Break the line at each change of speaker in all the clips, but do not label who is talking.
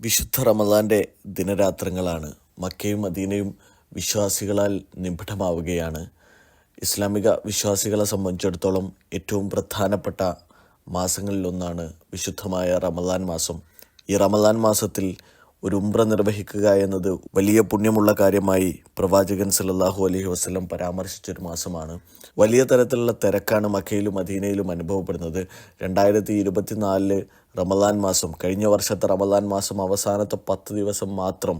വിശുദ്ധ റമദാന്റെ ദിനരാത്രങ്ങളാണ് മക്കയും മദീനയും വിശ്വാസികളാൽ നിബിഡമാവുകയാണ്. ഇസ്ലാമിക വിശ്വാസികളെ സംബന്ധിച്ചിടത്തോളം ഏറ്റവും പ്രധാനപ്പെട്ട മാസങ്ങളിലൊന്നാണ് വിശുദ്ധമായ റമദാൻ മാസം. ഈ റമദാൻ മാസത്തിൽ ഒരു ഉംറ നിർവഹിക്കുക എന്നത് വലിയ പുണ്യമുള്ള കാര്യമായി പ്രവാചകൻ സല്ലല്ലാഹു അലഹി വസ്ലം പരാമർശിച്ചൊരു മാസമാണ്. വലിയ തരത്തിലുള്ള തിരക്കാണ് മക്കയിലും മദീനയിലും അനുഭവപ്പെടുന്നത്. രണ്ടായിരത്തി ഇരുപത്തിനാലിൽ റമദാൻ മാസം കഴിഞ്ഞ വർഷത്തെ റമദാൻ മാസം അവസാനത്തെ പത്ത് ദിവസം മാത്രം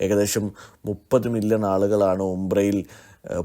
ഏകദേശം മുപ്പത് മില്യൺ ആളുകളാണ് ഏഹ്,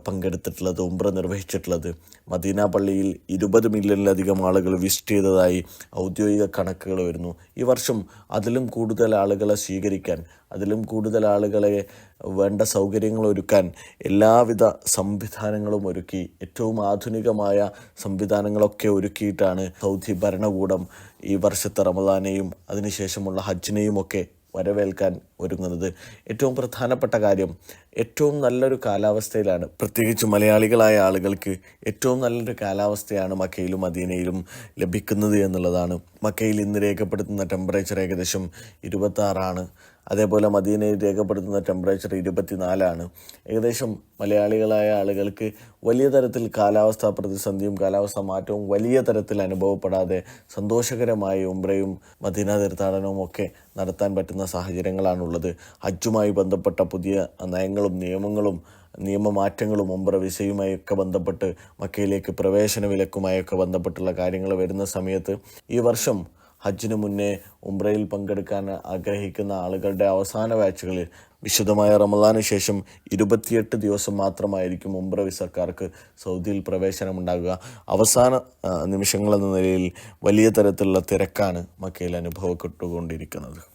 പങ്കെടുത്തിട്ടുള്ളത് ഉംറ നിർവഹിച്ചിട്ടുള്ളത്. മദീന പള്ളിയിൽ ഇരുപത് മില്യണിലധികം ആളുകൾ വിസിറ്റ് ചെയ്തതായി ഔദ്യോഗിക കണക്കുകൾ വരുന്നു. ഈ വർഷം അതിലും കൂടുതൽ ആളുകളെ സ്വീകരിക്കാൻ അതിലും കൂടുതൽ ആളുകളെ വേണ്ട സൗകര്യങ്ങൾ ഒരുക്കാൻ എല്ലാവിധ സംവിധാനങ്ങളും ഒരുക്കി ഏറ്റവും ആധുനികമായ സംവിധാനങ്ങളൊക്കെ ഒരുക്കിയിട്ടാണ് സൗദി ഭരണകൂടം ഈ വർഷത്തെ റമദാനെയും അതിനുശേഷമുള്ള ഹജ്ജിനെയും ഒക്കെ വരവേൽക്കാൻ ഒരുങ്ങുന്നത്. ഏറ്റവും പ്രധാനപ്പെട്ട കാര്യം ഏറ്റവും നല്ലൊരു കാലാവസ്ഥയിലാണ് പ്രത്യേകിച്ച് മലയാളികളായ ആളുകൾക്ക് ഏറ്റവും നല്ലൊരു കാലാവസ്ഥയാണ് മക്കയിലും മദീനയിലും ലഭിക്കുന്നത് എന്നുള്ളതാണ്. മക്കയിൽ ഇന്ന് രേഖപ്പെടുത്തുന്ന ടെമ്പറേച്ചർ ഏകദേശം ഇരുപത്തി ആറാണ് അതേപോലെ മദീനയിൽ രേഖപ്പെടുത്തുന്ന ടെമ്പറേച്ചർ ഇരുപത്തിനാലാണ്. ഏകദേശം മലയാളികളായ ആളുകൾക്ക് വലിയ തരത്തിൽ കാലാവസ്ഥാ പ്രതിസന്ധിയും കാലാവസ്ഥാ മാറ്റവും വലിയ തരത്തിൽ അനുഭവപ്പെടാതെ സന്തോഷകരമായി ഉംറയും മദീന തീർത്ഥാടനവും ഒക്കെ നടത്താൻ പറ്റുന്ന സാഹചര്യങ്ങളാണുള്ളത്. ഹജ്ജുമായി ബന്ധപ്പെട്ട പുതിയ നയങ്ങളും നിയമങ്ങളും നിയമമാറ്റങ്ങളും ഉംറ വിസയുമായൊക്കെ ബന്ധപ്പെട്ട് മക്കയിലേക്ക് പ്രവേശന വിലക്കുമായൊക്കെ ബന്ധപ്പെട്ടുള്ള കാര്യങ്ങൾ വരുന്ന സമയത്ത് ഈ വർഷം ഹജ്ജിന് മുന്നേ ഉംറയിൽ പങ്കെടുക്കാൻ ആഗ്രഹിക്കുന്ന ആളുകളുടെ അവസാന ബാച്ചുകളിൽ വിശുദ്ധമായ റമദാന് ശേഷം ഇരുപത്തിയെട്ട് ദിവസം മാത്രമായിരിക്കും ഉംറ വിസക്കാർക്ക് സൗദിയിൽ പ്രവേശനമുണ്ടാകുക. അവസാന നിമിഷങ്ങളെന്ന നിലയിൽ വലിയ തരത്തിലുള്ള തിരക്കാണ് മക്കയിൽ അനുഭവപ്പെട്ടുകൊണ്ടിരിക്കുന്നത്.